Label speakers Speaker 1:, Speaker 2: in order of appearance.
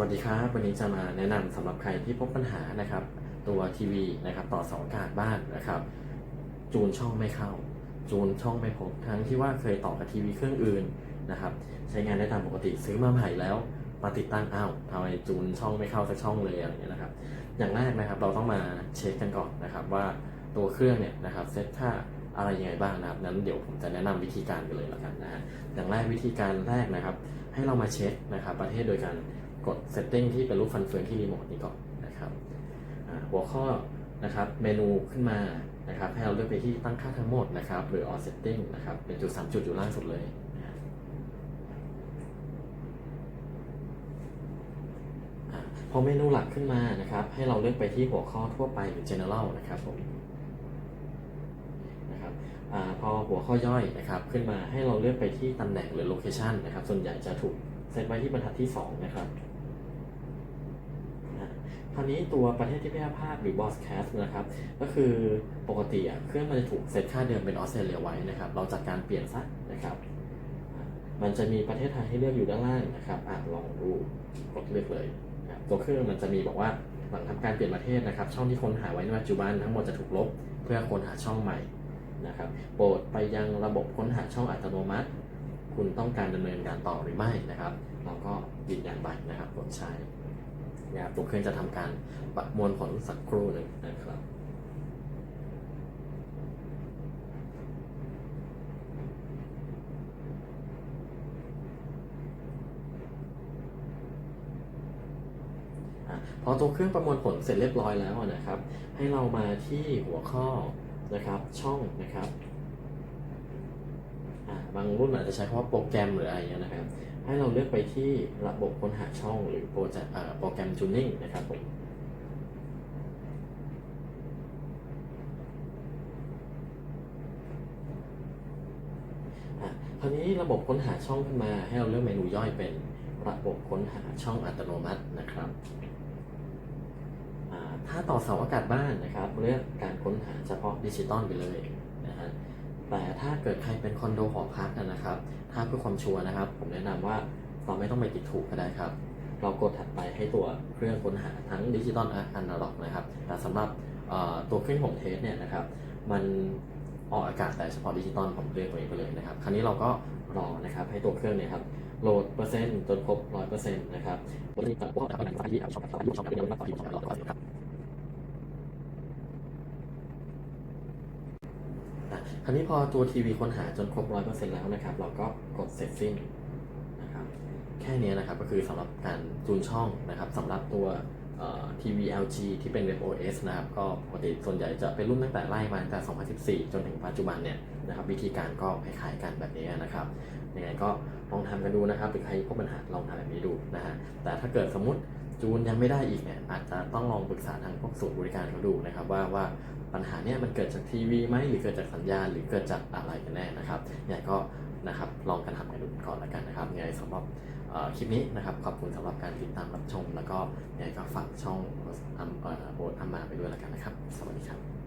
Speaker 1: วัสดีครับ วันนี้จะมาแนะนำสำหรับใครที่พบปัญหานะครับ ตัวทีวีนะครับต่อสอากาศบ้านนะครับ จูนช่องไม่เข้า จูนช่องไม่พบทั้งที่ว่าเคยต่อกับทีวีเครื่องอื่นนะครับ ใช้งานได้ตามปกติซื้อมาใหม่แล้วมาติดตั้งอ้าวทำไมจูนช่องไม่เข้าสักช่องเลยอะไรอย่างเงี้ยนะครับ อย่างแรกนะครับเราต้องมาเช็คกันก่อนนะครับว่าตัวเครื่องเนี่ยนะครับเซตค่าอะไรยังไงบ้างนะครับนั้นเดี๋ยวผมจะแนะนำวิธีการกันเลยแล้วกันนะฮะอย่างแรกวิธีการแรกนะครับ ให้เรามาเช็คนะครับ ประเทศโดยการ กด setting ที่เป็นรูปฟันเฟืองที่รีโมทนี้ก่อนนะครับหัวข้อนะครับเมนูขึ้นมานะครับให้เราเลือกไปที่ตั้งค่าทั้งหมดนะครับหรือ all setting นะครับเป็นจุดสามจุดอยู่ล่างสุดเลยพอเมนูหลักขึ้นมานะครับ ให้เราเลือกไปที่หัวข้อทั่วไปหรือ general นะครับผมนะครับอพอหัวข้อย่อยนะครับ ขึ้นมาให้เราเลือกไปที่ตำแหน่งหรือ location นะครับ ส่วนใหญ่จะถูก เซตไว้ที่บรรทัดที่2นะครับคราวนี้ตัวประเทศที่แพร่ภาพหรือ broadcast นะครับ ก็คือปกติอะเครื่องมันจะถูกเซตค่าเดิมเป็นออสเตรเลียไว้นะครับ เราจัดการเปลี่ยนซะนะครับ มันจะมีประเทศไทยให้เลือกอยู่ด้านล่างนะครับอะลองดูกดเลือกเลยนะครับตัวเครื่องมันจะมีบอกว่าหลังทำการเปลี่ยนประเทศนะครับ ช่องที่ค้นหาไว้ในปัจจุบันทั้งหมดจะถูกลบเพื่อค้นหาช่องใหม่นะครับ โปรดไปยังระบบค้นหาช่องอัตโนมัติ คุณต้องการดำเนินการต่อหรือไม่นะครับ เราก็ยืนยันไปนะครับกดใช้นะครับตัวเครื่องจะทำการประมวลผลสักครู่หนึ่งนะครับพอตัวเครื่องประมวลผลเสร็จเรียบร้อยแล้วนะครับ ให้เรามาที่หัวข้อนะครับช่องนะครับ บางรุ่นอาจจะใช้คำว่าโปรแกรมหรืออะไรเงี้ยนะครับ ให้เราเลือกไปที่ระบบค้นหาช่องหรือโปรจโปรแกรมจูนนิ่งนะครับผมคราวนี้ระบบค้นหาช่องขึ้นมาให้เราเลือกเมนูย่อยเป็นระบบค้นหาช่องอัตโนมัตินะครับถ้าต่อเสาอากาศบ้านนะครับ เลือกการค้นหาเฉพาะดิจิตอลไปเลยนะฮะ แต่ถ้าเกิดใครเป็นคอนโดหอพักนะครับ ถ้าเพื่อความชัวร์นะครับ ผมแนะนำว่าเราไม่ต้องไปติดถูกก็ได้ครับ เรากดถัดไปให้ตัวเครื่องค้นหาทั้งดิจิตอลและอนาล็อกนะครับแต่สำหรับตัวเครื่องของเทสเนี่ยนะครับ มันออกอากาศแต่เฉพาะดิจิตอลผมเลือกตัวนี้ไปเลยนะครับ คราวนี้เราก็รอนะครับให้ตัวเครื่องเนี่ยครับโหลดเปอร์เซ็นต์จนครบร้อยเปอร์เซ็นต์นะครับวันนี้ผมก็ทำงานที่ช่องต่างๆช่องต่างๆเป็นมากกว่าที่ผมรอก่อนครับ อะ คราวนี้พอตัวทีวีค้นหาจนครบร้อยเปอร์เซ็นต์แล้วนะครับ เราก็กดเสร็จสิ้นนะครับ แค่นี้นะครับก็คือสำหรับการจูนช่องนะครับสำหรับตัวทีวี LG ที่เป็น WebOS นะครับ ก็ปกติส่วนใหญ่จะเป็นรุ่นตั้งแต่ไล่มาตั้งแต่ 2014 จนถึงปัจจุบันเนี่ยนะครับ วิธีการก็คล้ายๆกันแบบนี้นะครับยังไงก็ลองทำกันดูนะครับหรือใครพบปัญหาลองทำแบบนี้ดูนะฮะแต่ถ้าเกิดสมมติ จูนยังไม่ได้อีกเนี่ยอาจจะต้องลองปรึกษาทางพวกศูนย์บริการเขาดูนะครับว่าว่าปัญหาเนี้ยมันเกิดจากทีวีไหมหรือเกิดจากสัญญาณหรือเกิดจากอะไรกันแน่นะครับยังไงก็นะครับลองกันทำกันดูก่อนละกันนะครับยังไงสำหรับคลิปนี้นะครับขอบคุณสำหรับการติดตามรับชม แล้วก็ยังไงก็ฝากช่องโอ๊ตอัมมาไปด้วยละกันนะครับ สวัสดีครับ